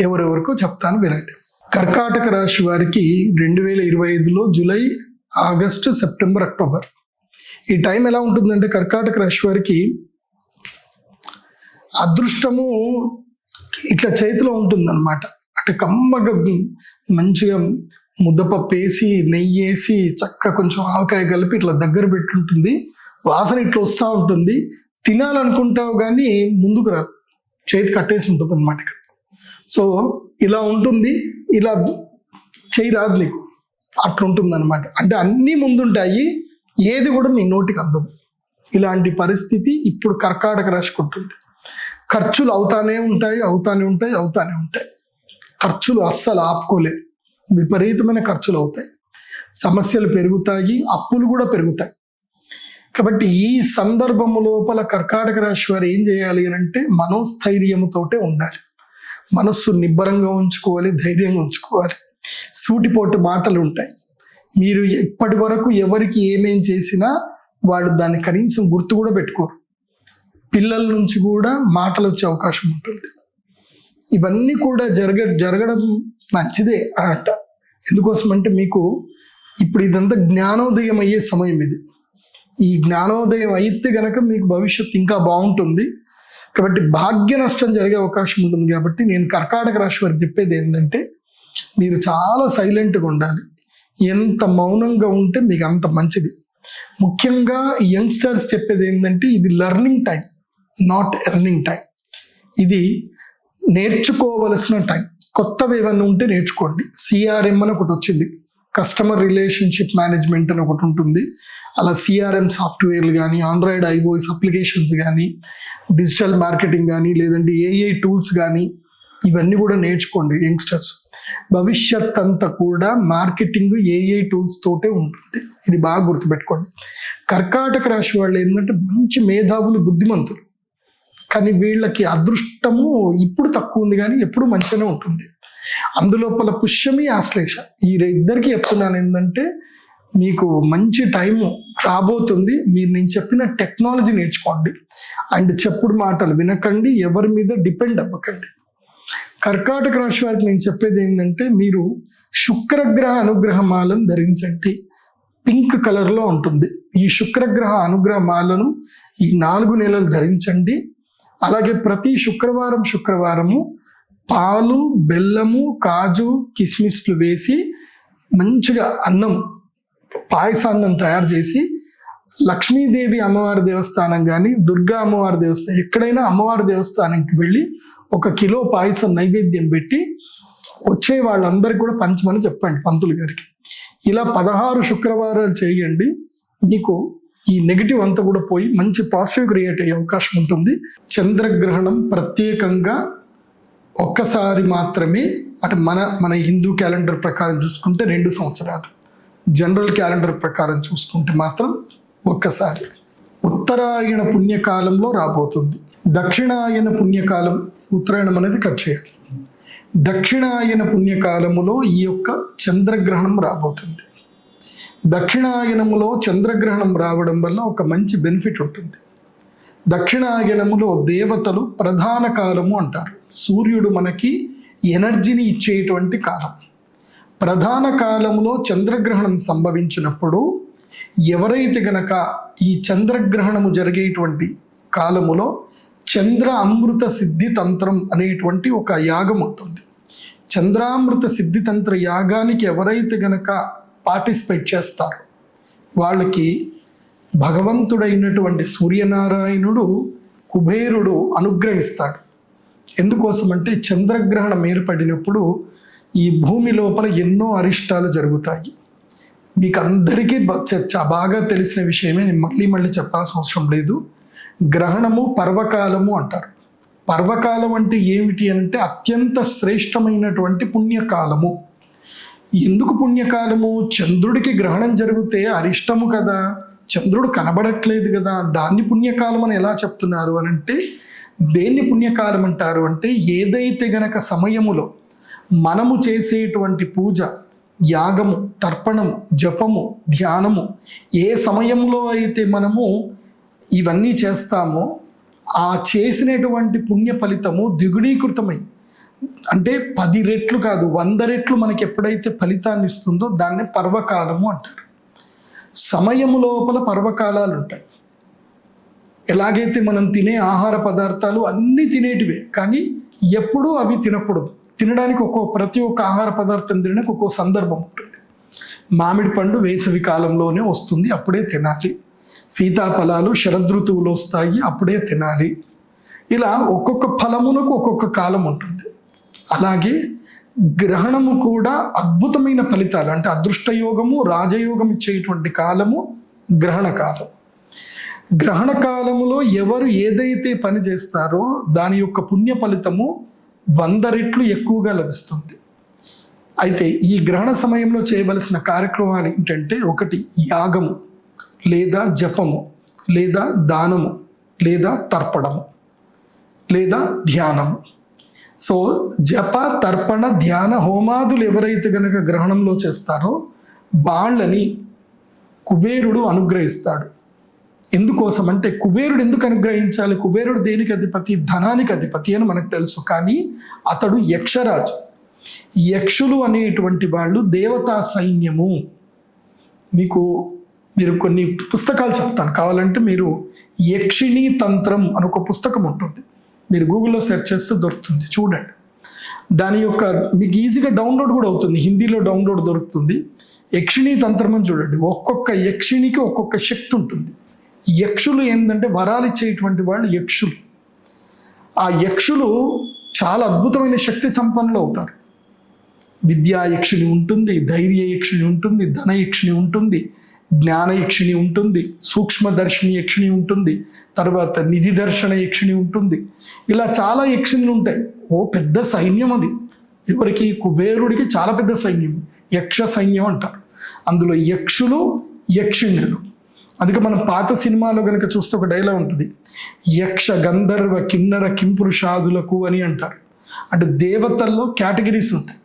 ఎవరెవరికో చెప్తాను వినండి. కర్కాటక రాశి వారికి రెండు వేల ఇరవై ఐదులో జూలై ఆగస్టు సెప్టెంబర్ అక్టోబర్. ఈ టైం ఎలా ఉంటుందంటే కర్కాటక రాశి వారికి అదృష్టము ఇట్లా చేతిలో ఉంటుందన్నమాట. అంటే కమ్మగా మంచిగా ముద్దపప్పు వేసి నెయ్యి వేసి చక్క కొంచెం ఆవకాయ కలిపి ఇట్లా దగ్గర పెట్టుంటుంది. వాసన ఇట్లా వస్తూ ఉంటుంది. తినాలనుకుంటావు కానీ ముందుకు రా చేతి కట్టేసి ఉంటుంది అనమాట ఇక్కడ. సో ఇలా ఉంటుంది ఇలా చేయి రాదు నీకు. అట్లుంటుంది అనమాట అంటే అన్నీ ముందుంటాయి ఏది కూడా నీ నోటికి అందదు. ఇలాంటి పరిస్థితి ఇప్పుడు కర్కాటక రాశికి ఉంటుంది ఖర్చులు అవుతానే ఉంటాయి అవుతానే ఉంటాయి అవుతానే ఉంటాయి. ఖర్చులు అస్సలు ఆపుకోలేరు విపరీతమైన ఖర్చులు అవుతాయి. సమస్యలు పెరుగుతాయి అప్పులు కూడా పెరుగుతాయి. కాబట్టి ఈ సందర్భము లోపల కర్కాటక రాశి వారు ఏం చేయాలి అని అంటే మనోస్థైర్యముతోటే ఉండాలి. మనస్సు నిబ్బరంగా ఉంచుకోవాలి ధైర్యంగా ఉంచుకోవాలి. సూటిపోటు మాటలు ఉంటాయి మీరు ఇప్పటి వరకు ఎవరికి ఏమేం చేసినా వాళ్ళు దాన్ని కనీసం గుర్తు కూడా పెట్టుకోరు. పిల్లల నుంచి కూడా మాటలు వచ్చే అవకాశం ఉంటుంది. ఇవన్నీ కూడా జరగ జరగడం మంచిదే అంట. ఎందుకోసం అంటే మీకు ఇప్పుడు ఇదంతా జ్ఞానోదయం అయ్యే సమయం ఇది. ఈ జ్ఞానోదయం అయితే గనక మీకు భవిష్యత్తు ఇంకా బాగుంటుంది. కాబట్టి భాగ్య నష్టం జరిగే అవకాశం ఉంటుంది కాబట్టి నేను కర్కాటక రాశి వారికి చెప్పేది ఏంటంటే మీరు చాలా సైలెంట్గా ఉండాలి. ఎంత మౌనంగా ఉంటే మీకు అంత మంచిది. ముఖ్యంగా యంగ్స్టర్స్ చెప్పేది ఏంటంటే ఇది learning time not earning time ఇది నేర్చుకోవలసిన టైం కొత్తవి ఏమైనా ఉంటే నేర్చుకోండి. సిఆర్ఎం అని ఒకటి వచ్చింది. కస్టమర్ రిలేషన్షిప్ మేనేజ్మెంట్ అని ఒకటి ఉంటుంది. అలా సిఆర్ఎం సాఫ్ట్వేర్లు కానీ ఆండ్రాయిడ్ ఐఓఎస్ అప్లికేషన్స్ కానీ డిజిటల్ మార్కెటింగ్ కానీ లేదంటే ఏఐ టూల్స్ కానీ ఇవన్నీ కూడా నేర్చుకోండి యంగ్స్టర్స్. భవిష్యత్ అంతా కూడా మార్కెటింగ్ ఏఐ టూల్స్ తోటే ఉంటుంది. ఇది బాగా గుర్తుపెట్టుకోండి. కర్కాటక రాశి వాళ్ళు ఏంటంటే మంచి మేధావులు బుద్ధిమంతులు. కానీ వీళ్ళకి అదృష్టము ఇప్పుడు తక్కువ ఉంది కానీ ఎప్పుడు మంచిగానే ఉంటుంది. అందులోపల పుష్యమి ఆశ్లేష. ఈ ఇద్దరికి చెప్తున్నాను ఏంటంటే మీకు మంచి టైం రాబోతుంది. మీరు నేను చెప్పిన టెక్నాలజీ నేర్చుకోండి. అండ్ చెప్పుడు మాటలు వినకండి. ఎవరి మీద డిపెండ్ అవ్వకండి. కర్కాటక రాశి వారికి నేను చెప్పేది ఏంటంటే మీరు శుక్రగ్రహ అనుగ్రహ మాలను ధరించండి. పింక్ కలర్లో ఉంటుంది. ఈ శుక్రగ్రహ అనుగ్రహ మాలను ఈ నాలుగు నెలలు ధరించండి. అలాగే ప్రతి శుక్రవారం శుక్రవారము పాలు బెల్లము కాజు కిస్మిస్లు వేసి మంచిగా అన్నం పాయసాన్నం తయారు చేసి లక్ష్మీదేవి అమ్మవారి దేవస్థానం కానీ దుర్గా అమ్మవారి దేవస్థానం ఎక్కడైనా అమ్మవారి దేవస్థానంకి వెళ్ళి ఒక కిలో పాయసం నైవేద్యం పెట్టి వచ్చే వాళ్ళందరికీ కూడా పంచమని చెప్పండి పంతులు గారికి. ఇలా పదహారు శుక్రవారాలు చేయండి. మీకు ఈ నెగిటివ్ అంతా కూడా పోయి మంచి పాజిటివ్ క్రియేట్ అయ్యే అవకాశం ఉంటుంది. చంద్రగ్రహణం ప్రత్యేకంగా ఒక్కసారి మాత్రమే అంటే మన మన హిందూ క్యాలెండర్ ప్రకారం చూసుకుంటే రెండు సంవత్సరాలు. జనరల్ క్యాలెండర్ ప్రకారం చూసుకుంటే మాత్రం ఒక్కసారి. ఉత్తరాయణ పుణ్యకాలంలో రాబోతుంది. దక్షిణాయన పుణ్యకాలం ఉత్తరాయణం అనేది కట్ చేయాలి. దక్షిణాయన పుణ్యకాలములో ఈ యొక్క చంద్రగ్రహణం రాబోతుంది. దక్షిణాయనములో చంద్రగ్రహణం రావడం వల్ల ఒక మంచి బెనిఫిట్ ఉంటుంది. దక్షిణాయనములో దేవతలు ప్రధాన కాలము అంటారు. సూర్యుడు మనకి ఎనర్జీని ఇచ్చేటువంటి కాలం. ప్రధాన కాలంలో చంద్రగ్రహణం సంభవించినప్పుడు ఎవరైతే గనక ఈ చంద్రగ్రహణము జరిగేటువంటి కాలములో చంద్ర అమృత సిద్ధి తంత్రం అనేటువంటి ఒక యాగం ఉంటుంది. చంద్రామృత సిద్ధి తంత్ర యాగానికి ఎవరైతే గనక పార్టిసిపేట్ చేస్తారు వాళ్ళకి భగవంతుడైనటువంటి సూర్యనారాయణుడు కుబేరుడు అనుగ్రహిస్తాడు. ఎందుకోసం అంటే చంద్రగ్రహణం ఏర్పడినప్పుడు ఈ భూమి లోపల ఎన్నో అరిష్టాలు జరుగుతాయి. మీకు అందరికీ బాగా తెలిసిన విషయమే నేను మళ్ళీ మళ్ళీ చెప్పాల్సిన అవసరం లేదు. గ్రహణము పర్వకాలము అంటారు. పర్వకాలం అంటే ఏమిటి అంటే అత్యంత శ్రేష్టమైనటువంటి పుణ్యకాలము. ఎందుకు పుణ్యకాలము? చంద్రుడికి గ్రహణం జరిగితే అరిష్టము కదా. చంద్రుడు కనబడట్లేదు కదా. దాన్ని పుణ్యకాలం అని ఎలా చెప్తున్నారు అని అంటే దేన్ని పుణ్యకాలం అంటారు అంటే ఏదైతే గనక సమయములో మనము చేసేటువంటి పూజ యాగము తర్పణము జపము ధ్యానము ఏ సమయంలో అయితే మనము ఇవన్నీ చేస్తామో ఆ చేసినటువంటి పుణ్య ఫలితము ద్విగుణీకృతమై అంటే పది రెట్లు కాదు వంద రెట్లు మనకి ఎప్పుడైతే ఫలితాన్ని ఇస్తుందో దాన్ని పర్వకాలము అంటారు. సమయము లోపల పర్వకాలాలు ఉంటాయి. ఎలాగైతే మనం తినే ఆహార పదార్థాలు అన్నీ తినేటివే కానీ ఎప్పుడూ అవి తినకూడదు. తినడానికి ఒక్కో ప్రతి ఒక్క ఆహార పదార్థం తినడానికి ఒక్కో సందర్భం ఉంటుంది. మామిడి పండు వేసవి కాలంలోనే వస్తుంది అప్పుడే తినాలి. సీతాఫలాలు శరదృతువులు వస్తాయి అప్పుడే తినాలి. ఇలా ఒక్కొక్క ఫలమునకు ఒక్కొక్క కాలం ఉంటుంది. అలాగే గ్రహణము కూడా అద్భుతమైన ఫలితాలు అంటే అదృష్టయోగము రాజయోగం ఇచ్చేటువంటి కాలము గ్రహణ కాలం గ్రహణ కాలములో ఎవరు ఏదైతే పని చేస్తారో దాని యొక్క పుణ్య ఫలితము వంద రెట్లు ఎక్కువగా లభిస్తుంది. అయితే ఈ గ్రహణ సమయంలో చేయవలసిన కార్యక్రమాలు ఏంటంటే ఒకటి యాగము లేదా జపము లేదా దానము లేదా తర్పణము లేదా ధ్యానము. సో జప తర్పణ ధ్యాన హోమాదులు ఎవరైతే గనక గ్రహణంలో చేస్తారో వాళ్ళని కుబేరుడు అనుగ్రహిస్తాడు. ఎందుకోసం అంటే కుబేరుడు ఎందుకు అనుగ్రహించాలి? కుబేరుడు దేనికి అధిపతి? ధనానికి అధిపతి అని మనకు తెలుసు. కానీ అతడు యక్షరాజు. యక్షులు అనేటువంటి వాళ్ళు దేవతా సైన్యము. మీకు మీరు కొన్ని పుస్తకాలు చెప్తాను. కావాలంటే మీరు యక్షిణీ తంత్రం అని ఒక పుస్తకం ఉంటుంది. మీరు గూగుల్లో సెర్చ్ చేస్తే దొరుకుతుంది. చూడండి. దాని యొక్క మీకు ఈజీగా డౌన్లోడ్ కూడా అవుతుంది. హిందీలో డౌన్లోడ్ దొరుకుతుంది. యక్షిణీ తంత్రం అని చూడండి. ఒక్కొక్క యక్షిణికి ఒక్కొక్క శక్తి ఉంటుంది. యక్షులు ఏంటంటే వరాలు ఇచ్చేటువంటి వాళ్ళు యక్షులు. ఆ యక్షులు చాలా అద్భుతమైన శక్తి సంపన్నులు అవుతారు. విద్యా యక్షుని ఉంటుంది ధైర్య యక్షుని ఉంటుంది ధన ఉంటుంది జ్ఞాన యక్షిణి ఉంటుంది సూక్ష్మదర్శిని యక్షిణి ఉంటుంది తర్వాత నిధి దర్శన యక్షిణి ఉంటుంది. ఇలా చాలా యక్షిణులు ఉంటాయి. ఓ పెద్ద సైన్యం అది. ఎవరికి? కుబేరుడికి చాలా పెద్ద సైన్యం. యక్ష సైన్యం అంటారు. అందులో యక్షులు యక్షిణ్యులు అందుకే మనం పాత సినిమాలో కనుక చూస్తే ఒక డైలాగ్ ఉంటుంది. యక్ష గంధర్వ కిన్నర కింపురుషాదులకు అని అంటారు. అంటే దేవతల్లో కేటగిరీస్ ఉంటాయి.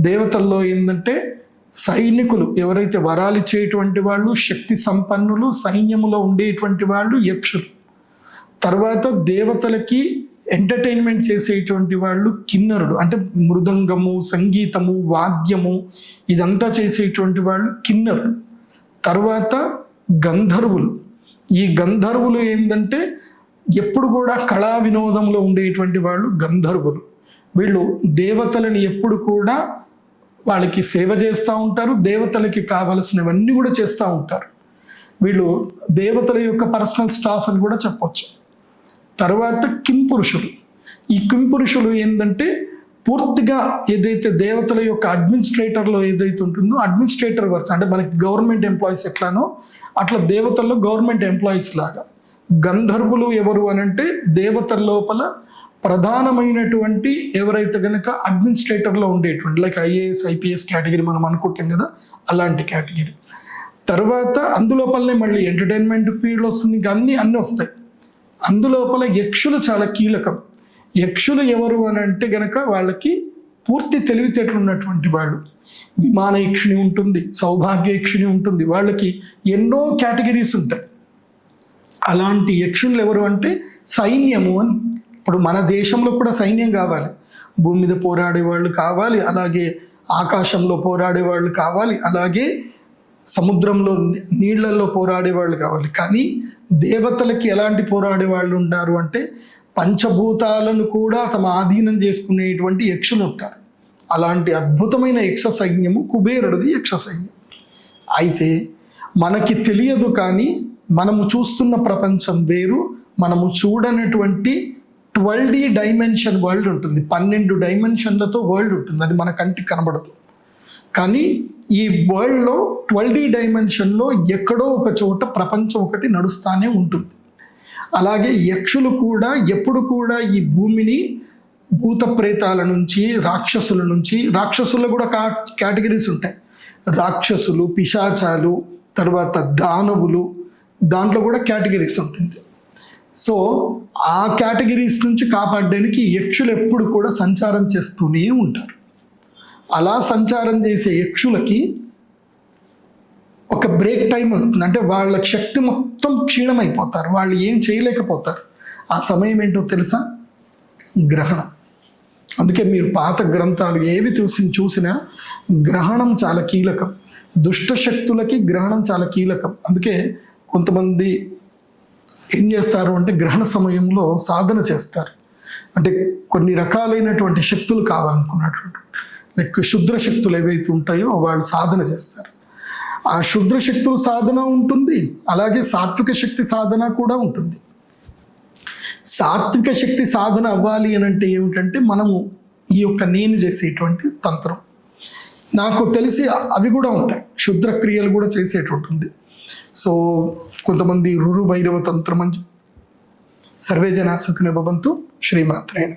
దేవతల్లో ఏంటంటే సైనికులు ఎవరైతే వరాలు ఇచ్చేటువంటి వాళ్ళు శక్తి సంపన్నులు సైన్యములో ఉండేటువంటి వాళ్ళు యక్షులు. తర్వాత దేవతలకి ఎంటర్టైన్మెంట్ చేసేటువంటి వాళ్ళు కిన్నరుడు అంటే మృదంగము సంగీతము వాద్యము ఇదంతా చేసేటువంటి వాళ్ళు కిన్నరుడు తర్వాత గంధర్వులు. ఈ గంధర్వులు ఏంటంటే ఎప్పుడు కూడా కళా వినోదంలో ఉండేటువంటి వాళ్ళు గంధర్వులు. వీళ్ళు దేవతలని ఎప్పుడు కూడా వాళ్ళకి సేవ చేస్తూ ఉంటారు దేవతలకి కావలసినవన్నీ కూడా చేస్తూ ఉంటారు. వీళ్ళు దేవతల యొక్క పర్సనల్ స్టాఫ్ అని కూడా చెప్పొచ్చు. తర్వాత కింపురుషులు. ఈ కింపురుషులు ఏంటంటే పూర్తిగా ఏదైతే దేవతల యొక్క అడ్మినిస్ట్రేటర్లో ఏదైతే ఉంటుందో అడ్మినిస్ట్రేటర్ వర్క్ అంటే మనకి గవర్నమెంట్ ఎంప్లాయీస్ ఎట్లానో అట్లా దేవతల్లో గవర్నమెంట్ ఎంప్లాయీస్ లాగా. గంధర్వులు ఎవరు అని అంటే దేవతల లోపల ప్రధానమైనటువంటి ఎవరైతే కనుక అడ్మినిస్ట్రేటర్లో ఉండేటువంటి లైక్ ఐఏఎస్ ఐపీఎస్ కేటగిరీ మనం అనుకుంటాం కదా అలాంటి కేటగిరీ తర్వాత అందులోపలనే మళ్ళీ ఎంటర్టైన్మెంట్ ఫీల్డ్ వస్తుంది ఇంకా అన్నీ అన్నీ వస్తాయి. అందులోపల యక్షులు చాలా కీలకం. యక్షులు ఎవరు అని అంటే గనక వాళ్ళకి పూర్తి తెలివితేటలు ఉన్నటువంటి వాళ్ళు. విమాన యక్షుని ఉంటుంది సౌభాగ్య యక్షుని ఉంటుంది. వాళ్ళకి ఎన్నో కేటగిరీస్ ఉంటాయి. అలాంటి యక్షులు ఎవరు అంటే సైన్యము అని. ఇప్పుడు మన దేశంలో కూడా సైన్యం కావాలి. భూమి మీద పోరాడే వాళ్ళు కావాలి అలాగే ఆకాశంలో పోరాడే వాళ్ళు కావాలి అలాగే సముద్రంలో నీళ్ళలో నీళ్ళల్లో పోరాడే వాళ్ళు కావాలి. కానీ దేవతలకి ఎలాంటి పోరాడే వాళ్ళు ఉంటారు అంటే పంచభూతాలను కూడా తమ ఆధీనం చేసుకునేటువంటి యక్షులు ఉంటారు అలాంటి అద్భుతమైన యక్ష సైన్యము కుబేరుడిది యక్ష సైన్యం అయితే మనకి తెలియదు కానీ మనము చూస్తున్న ప్రపంచం వేరు మనము చూడనటువంటి ట్వెల్వ్ డి డైమెన్షన్ వరల్డ్ ఉంటుంది. పన్నెండు డైమెన్షన్లతో వరల్డ్ ఉంటుంది. అది మన కంటికి కనబడదు. కానీ ఈ వరల్డ్లో ట్వెల్వ్ డి డైమెన్షన్లో ఎక్కడో ఒక చోట ప్రపంచం ఒకటి నడుస్తూనే ఉంటుంది. అలాగే యక్షులు కూడా ఎప్పుడు కూడా ఈ భూమిని భూత ప్రేతాల నుంచి రాక్షసుల నుంచి రాక్షసుల్లో కూడా కా కేటగిరీస్ ఉంటాయి. రాక్షసులు పిశాచాలు తర్వాత దానవులు దాంట్లో కూడా కేటగిరీస్ ఉంటుంది. సో ఆ కేటగిరీస్ నుంచి కాపాడడానికి యక్షులు ఎప్పుడు కూడా సంచారం చేస్తూనే ఉంటారు. అలా సంచారం చేసే యక్షులకి ఒక బ్రేక్ టైం అవుతుంది అంటే వాళ్ళ శక్తి మొత్తం క్షీణమైపోతారు. వాళ్ళు ఏం చేయలేకపోతారు. ఆ సమయం ఏంటో తెలుసా? గ్రహణం. అందుకే మీరు పాత గ్రంథాలు ఏవి చూసి చూసినా గ్రహణం చాలా కీలకం. దుష్ట శక్తులకి గ్రహణం చాలా కీలకం. అందుకే కొంతమంది ఏం చేస్తారు అంటే గ్రహణ సమయంలో సాధన చేస్తారు. అంటే కొన్ని రకాలైనటువంటి శక్తులు కావాలనుకున్నటువంటి లైక్ శుద్ర శక్తులు ఏవైతే ఉంటాయో వాళ్ళు సాధన చేస్తారు. ఆ శుద్ర శక్తుల సాధన ఉంటుంది అలాగే సాత్విక శక్తి సాధన కూడా ఉంటుంది. సాత్విక శక్తి సాధన అవ్వాలి అని అంటే ఏమిటంటే మనము ఈ యొక్క నేను చేసేటువంటి తంత్రం. నాకు తెలిసి అవి కూడా ఉంటాయి క్షుద్రక్రియలు కూడా చేసేటువంటి సో కొంతమంది రురు భైరవ తంత్రం అని సర్వే సుఖిన భవంతు శ్రీమాత్రేణ